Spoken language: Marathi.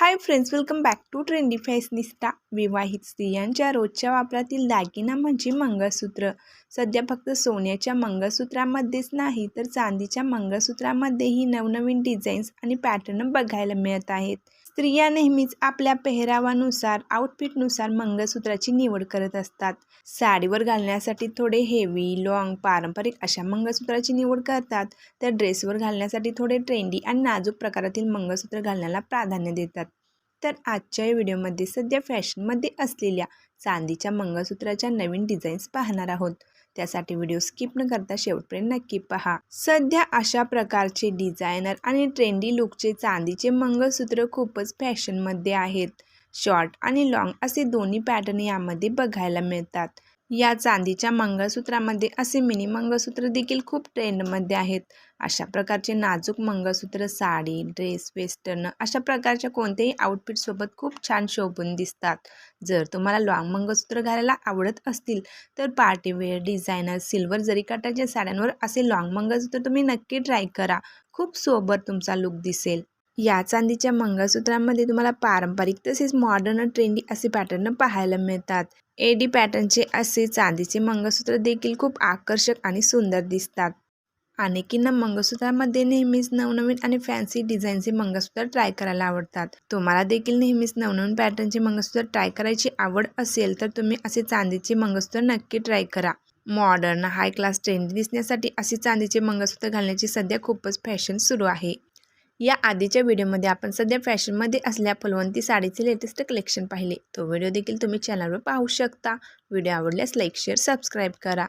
Hi friends welcome back to trendy fashionista विवाहित स्त्रियांच्या रोजच्या वापरातील दागिना म्हणजे मंगळसूत्र. सध्या फक्त सोन्याच्या मंगळसूत्रामध्येच नाही तर चांदीच्या मंगळसूत्रामध्येही नवनवीन डिझाईन्स आणि पॅटर्न बघायला मिळत आहेत. स्त्रिया नेहमीच आपल्या पेहरावानुसार आउटफिटनुसार मंगळसूत्राची निवड करत असतात. साडीवर घालण्यासाठी थोडे हेवी लॉंग पारंपरिक अशा मंगळसूत्राची निवड करतात. तर ड्रेसवर घालण्यासाठी थोडे ट्रेंडी आणि नाजूक प्रकारातील मंगळसूत्र घालण्याला प्राधान्य देतात. तर आजच्या व्हिडिओमध्ये सध्या फॅशनमध्ये असलेल्या चांदीच्या मंगळसूत्राच्या नवीन डिझाईन्स पाहणार आहोत. त्यासाठी व्हिडिओ स्किप न करता शेवटपर्यंत नक्की पहा. सध्या अशा प्रकारचे डिझायनर आणि ट्रेंडी लुकचे चांदीचे मंगळसूत्र खूपच फॅशनमध्ये आहेत. शॉर्ट आणि लॉंग असे दोन्ही पॅटर्न यामध्ये बघायला मिळतात. या चांदीच्या मंगळसूत्रामध्ये असे मिनी मंगळसूत्र देखील खूप ट्रेंडमध्ये आहेत. अशा प्रकारचे नाजूक मंगळसूत्र साडी ड्रेस वेस्टर्न अशा प्रकारच्या कोणत्याही आउटफिटसोबत खूप छान शोभून दिसतात. जर तुम्हाला लॉंग मंगळसूत्र घालायला आवडत असतील तर पार्टीवेअर डिझायनर सिल्वर जरीकाटाच्या साड्यांवर असे लॉंग मंगळसूत्र तुम्ही नक्की ट्राय करा. खूप सोबर तुमचा लुक दिसेल. या चांदीच्या मंगळसूत्रांमध्ये तुम्हाला पारंपरिक तसेच मॉडर्न ट्रेंडी असे पॅटर्न पाहायला मिळतात. एडी पॅटर्नचे असे चांदीचे मंगळसूत्र देखील खूप आकर्षक आणि सुंदर दिसतात. अनेकींना मंगळसूत्रामध्ये नेहमीच नवनवीन आणि फॅन्सी डिझाईनचे मंगळसूत्र ट्राय करायला आवडतात. तुम्हाला देखील नेहमीच नवनवीन पॅटर्नचे मंगळसूत्र ट्राय करायची आवड असेल तर तुम्ही असे चांदीचे मंगळसूत्र नक्की ट्राय करा. मॉडर्न हाय क्लास ट्रेंडी दिसण्यासाठी असे चांदीचे मंगळसूत्र घालण्याची सध्या खूपच फॅशन सुरू आहे. या आधीच्या व्हिडिओमध्ये आपण सध्या फॅशनमध्ये असल्या फुलवंती साडीचे लेटेस्ट कलेक्शन पाहिले. तो व्हिडिओ देखील तुम्ही चॅनलवर पाहू शकता. व्हिडिओ आवडल्यास लाईक शेअर सबस्क्राईब करा.